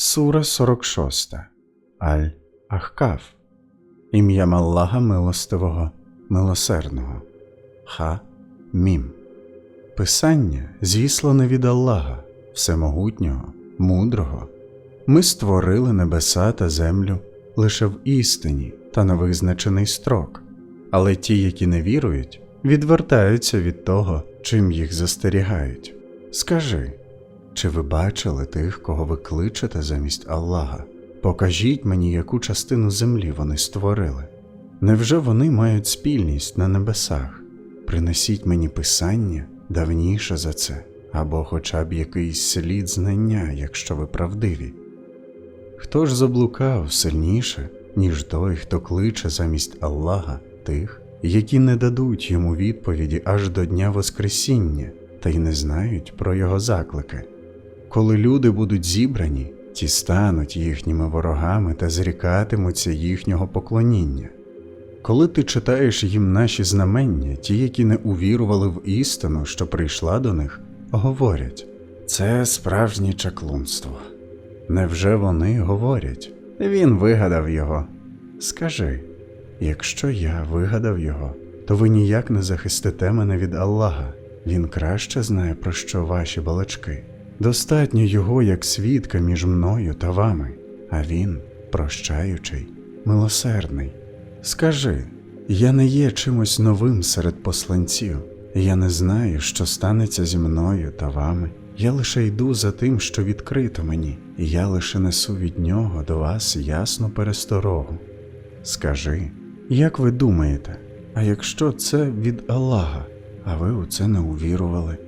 Сура 46. Аль Ахкаф. Ім'ям Аллаха Милостивого, Милосердного. Ха Мім. Писання зіслане від Аллаха, Всемогутнього, мудрого. Ми створили небеса та землю лише в істині та на визначений строк, але ті, які не вірують, відвертаються від того, чим їх застерігають. Скажи, чи ви бачили тих, кого ви кличете замість Аллаха? Покажіть мені, яку частину землі вони створили. Невже вони мають спільність на небесах? Принесіть мені писання давніше за це, або хоча б якийсь слід знання, якщо ви правдиві. Хто ж заблукав сильніше, ніж той, хто кличе замість Аллаха тих, які не дадуть йому відповіді аж до Дня Воскресіння та й не знають про його заклики? Коли люди будуть зібрані, ті стануть їхніми ворогами та зрікатимуться їхнього поклоніння. Коли ти читаєш їм наші знамення, ті, які не увірували в істину, що прийшла до них, говорять це справжнє чаклунство. Невже вони говорять? Він вигадав його. Скажи, якщо я вигадав його, то ви ніяк не захистите мене від Аллаха. Він краще знає, про що ваші балачки. Достатньо його як свідка між мною та вами, а він прощаючий, милосердний. Скажи, я не є чимось новим серед посланців, я не знаю, що станеться зі мною та вами. Я лише йду за тим, що відкрито мені, і я лише несу від нього до вас ясну пересторогу. Скажи, як ви думаєте, а якщо це від Аллаха, а ви у це не увірували?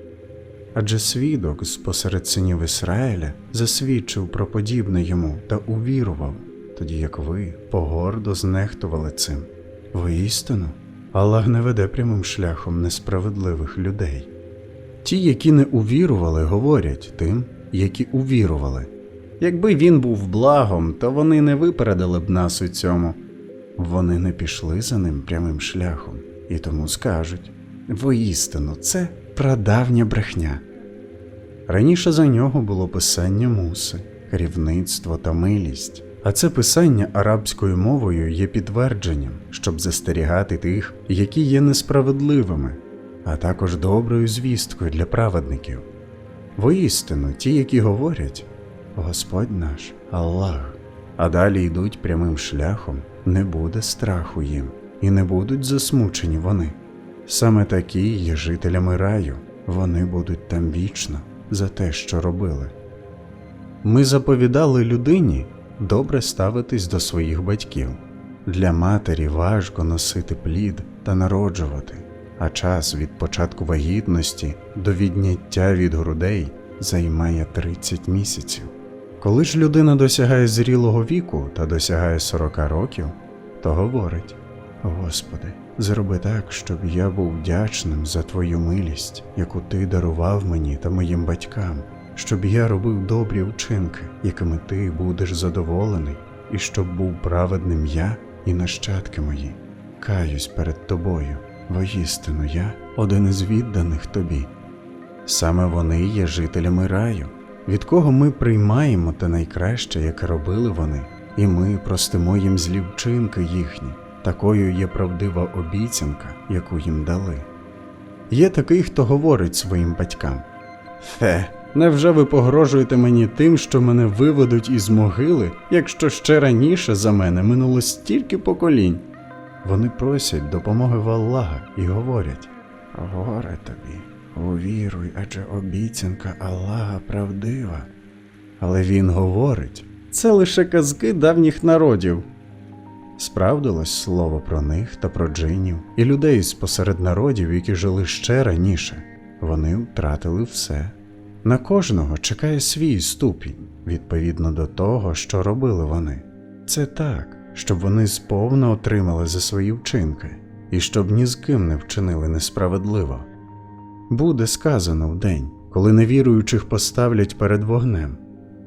Адже свідок з посеред синів Ізраїля засвідчив про подібне йому та увірував, тоді як ви погордо знехтували цим. Воістину, Аллах не веде прямим шляхом несправедливих людей. Ті, які не увірували, говорять тим, які увірували. Якби він був благом, то вони не випередили б нас у цьому. Вони не пішли за ним прямим шляхом і тому скажуть воістину, це прадавня брехня. Раніше за нього було писання муси, керівництво та милість, а це писання арабською мовою є підтвердженням, щоб застерігати тих, які є несправедливими, а також доброю звісткою для праведників. Воістину, ті, які говорять Господь наш, Аллах, а далі йдуть прямим шляхом, не буде страху їм, і не будуть засмучені вони. Саме такі є жителями раю, вони будуть там вічно за те, що робили. Ми заповідали людині добре ставитись до своїх батьків. Для матері важко носити плід та народжувати, а час від початку вагітності до відняття від грудей займає 30 місяців. Коли ж людина досягає зрілого віку та досягає 40 років, то говорить: Господи, зроби так, щоб я був вдячним за Твою милість, яку Ти дарував мені та моїм батькам, щоб я робив добрі вчинки, якими Ти будеш задоволений, і щоб був праведним я і нащадки мої. Каюсь перед тобою, воістину я один із відданих тобі. Саме вони є жителями раю, від кого ми приймаємо те найкраще, яке робили вони, і ми простимо їм злі вчинки їхні. Такою є правдива обіцянка, яку їм дали. Є такий, хто говорить своїм батькам Фе, невже ви погрожуєте мені тим, що мене виведуть із могили, якщо ще раніше за мене минуло стільки поколінь? Вони просять допомоги в Аллаха і говорять Горе тобі, увіруй, адже обіцянка Аллаха правдива. Але він говорить це лише казки давніх народів. Справдилось слово про них та про джинів і людей з посеред народів, які жили ще раніше. Вони втратили все. На кожного чекає свій ступінь відповідно до того, що робили вони. Це так, щоб вони сповна отримали за свої вчинки і щоб ні з ким не вчинили несправедливо. Буде сказано в день, коли невіруючих поставлять перед вогнем.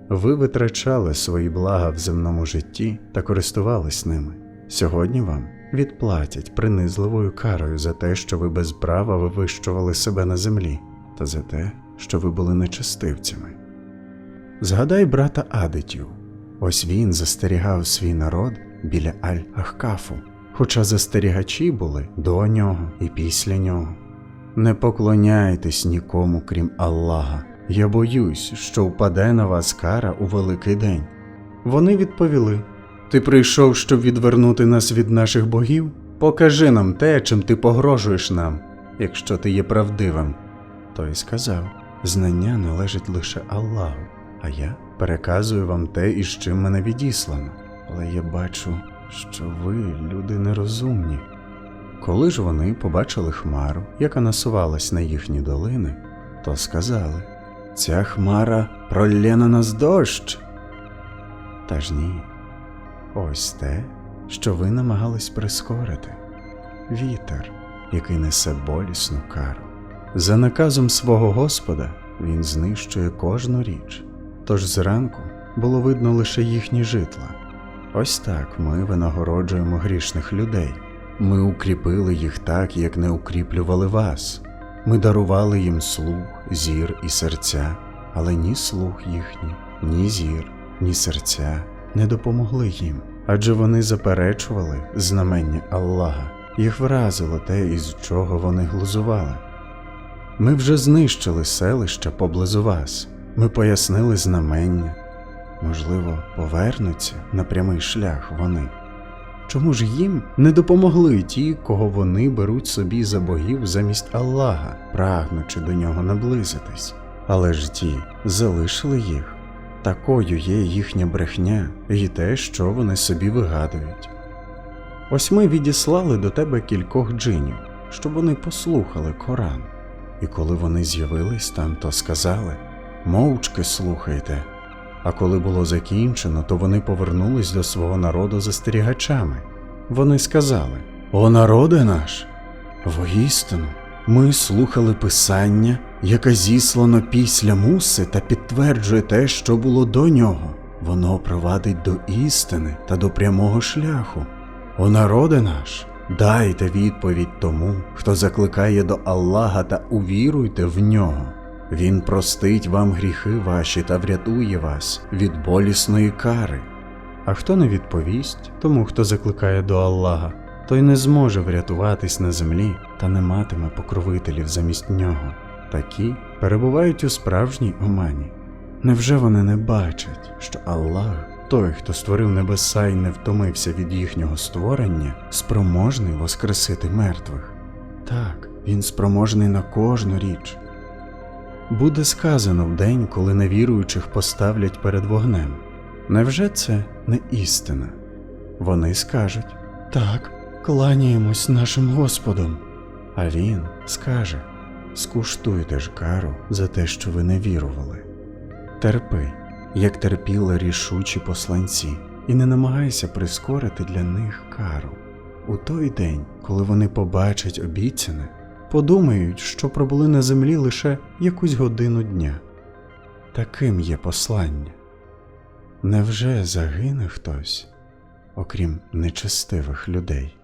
Ви витрачали свої блага в земному житті та користувались ними. Сьогодні вам відплатять принизливою карою за те, що ви без права вивищували себе на землі, та за те, що ви були нечестивцями. Згадай брата Адитів. Ось він застерігав свій народ біля Аль-Ахкафу, хоча застерігачі були до нього і після нього. Не поклоняйтесь нікому, крім Аллаха. Я боюсь, що впаде на вас кара у великий день. Вони відповіли: Ти прийшов, щоб відвернути нас від наших богів? Покажи нам те, чим ти погрожуєш нам, якщо ти є правдивим. Той сказав: Знання належить лише Аллаху, а я переказую вам те, із чим мене відіслано. Але я бачу, що ви люди нерозумні. Коли ж вони побачили хмару, яка насувалась на їхні долини, то сказали: Ця хмара пролє на нас дощ. Та ж ні, ось те, що ви намагались прискорити вітер, який несе болісну кару. За наказом свого Господа він знищує кожну річ, тож зранку було видно лише їхні житла. Ось так ми винагороджуємо грішних людей. Ми укріпили їх так, як не укріплювали вас. Ми дарували їм слух, зір і серця, але ні слух їхній, ні зір, ні серця не допомогли їм, адже вони заперечували знамення Аллаха, їх вразило те, із чого вони глузували. Ми вже знищили селища поблизу вас, ми пояснили знамення. Можливо, повернуться на прямий шлях вони. Чому ж їм не допомогли ті, кого вони беруть собі за богів замість Аллаха, прагнучи до нього наблизитись? Але ж ті залишили їх. Такою є їхня брехня і те, що вони собі вигадують. Ось ми відіслали до тебе кількох джинів, щоб вони послухали Коран. І коли вони з'явились там, то сказали мовчки слухайте. А коли було закінчено, то вони повернулись до свого народу застерігачами. Вони сказали: О народе наш! Воістину, ми слухали писання, яке зіслано після муси та підтверджує те, що було до нього. Воно провадить до істини та до прямого шляху. О народе наш! Дайте відповідь тому, хто закликає до Аллаха та увіруйте в нього. Він простить вам гріхи ваші та врятує вас від болісної кари. А хто не відповість тому, хто закликає до Аллаха, той не зможе врятуватись на землі та не матиме покровителів замість нього. Такі перебувають у справжній омані. Невже вони не бачать, що Аллах, той, хто створив небеса і не втомився від їхнього створення, спроможний воскресити мертвих? Так, він спроможний на кожну річ. Буде сказано в день, коли невіруючих поставлять перед вогнем. Невже це не істина? Вони скажуть так, кланяємось нашим Господом. А він скаже скуштуйте ж кару за те, що ви не вірували. Терпи, як терпіли рішучі посланці, і не намагайся прискорити для них кару. У той день, коли вони побачать обіцяне, подумають, що пробули на землі лише якусь годину дня. Таким є послання. Невже загине хтось, окрім нечестивих людей?